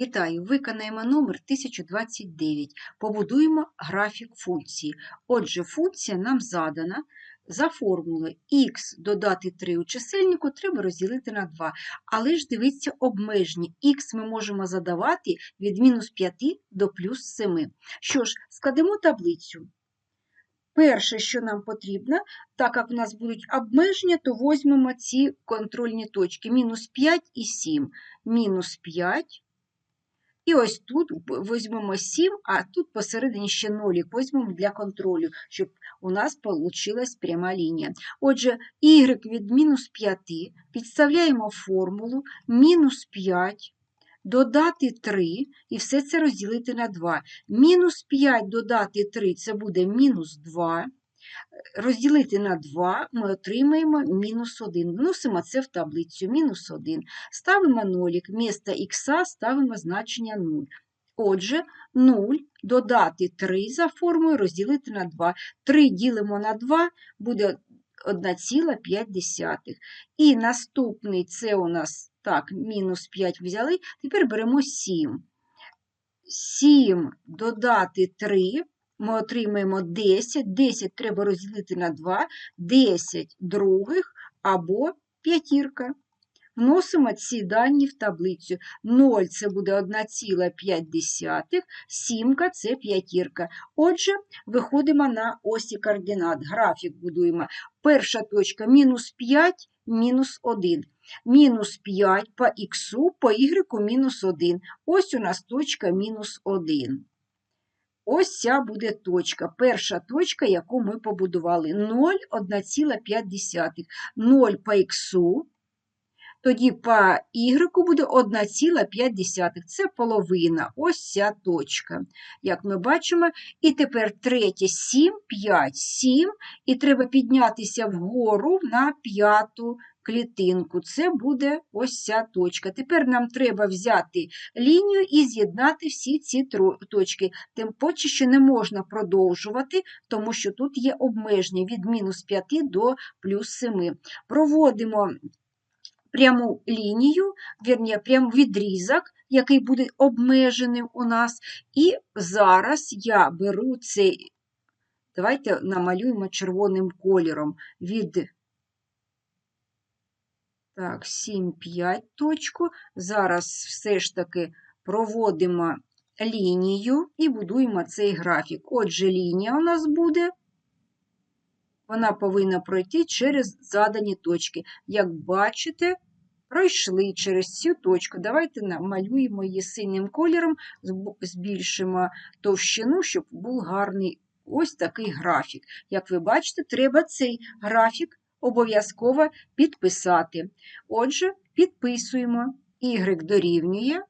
Вітаю! Виконаємо номер 1029. Побудуємо графік функції. Отже, функція нам задана за формулою х додати 3 у чисельнику треба розділити на 2. Але ж дивіться обмеження. х ми можемо задавати від мінус 5 до плюс 7. Що ж, складемо таблицю. Перше, що нам потрібно, так як в нас будуть обмеження, то візьмемо ці контрольні точки. Мінус 5 і 7. Мінус 5. І ось тут візьмемо 7, а тут посередині ще нолік візьмемо для контролю, щоб у нас вийшла пряма лінія. Отже, y від мінус 5 підставляємо формулу мінус 5, додати 3 і все це розділити на 2. Мінус 5 додати 3 це буде мінус 2. Розділити на 2 ми отримаємо мінус 1. Вносимо це в таблицю мінус 1. Ставимо нолік, вмісто х ставимо значення 0. Отже, 0 додати 3 за формою розділити на 2. 3 ділимо на 2 буде 1,5. І наступний це у нас так, мінус 5 взяли. Тепер беремо 7. 7 додати 3 ми отримаємо 10, 10 треба розділити на 2, 10 других або п'ятірка. Вносимо ці дані в таблицю. 0 це буде 1,5, 7 це п'ятірка. Отже, виходимо на осі координат. Графік будуємо. Перша точка мінус 5, мінус 1. Мінус 5 по х, по y мінус 1. Ось у нас точка мінус 1. Ось ця буде точка. Перша точка, яку ми побудували. 0,1,5. 0 по х, тоді по y буде 1,5. Це половина. Ось ця точка. Як ми бачимо. І тепер третє 7, 5, 7. І треба піднятися вгору на п'яту клітинку. Це буде ось ця точка. Тепер нам треба взяти лінію і з'єднати всі ці точки. Тим паче, що не можна продовжувати, тому що тут є обмеження від мінус 5 до плюс 7. Проводимо пряму лінію, вірні, прям відрізок, який буде обмежений у нас. І зараз я беру цей, давайте намалюємо червоним кольором від так, 7-5 точку. Зараз все ж таки проводимо лінію і будуємо цей графік. Отже, лінія у нас буде, вона повинна пройти через задані точки. Як бачите, пройшли через цю точку. Давайте намалюємо її синім кольором, збільшимо товщину, щоб був гарний ось такий графік. Як ви бачите, треба цей графік обов'язково підписати. Отже, підписуємо y дорівнює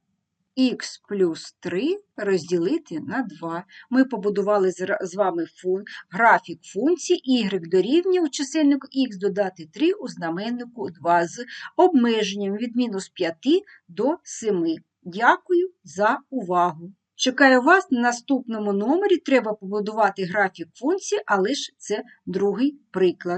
х плюс 3 розділити на 2. Ми побудували з вами фун... графік функції y дорівнює у чисельнику х додати 3 у знаменнику 2 з обмеженням від мінус 5 до 7. Дякую за увагу! Чекаю вас на наступному номері. Треба побудувати графік функції, але ж це другий приклад.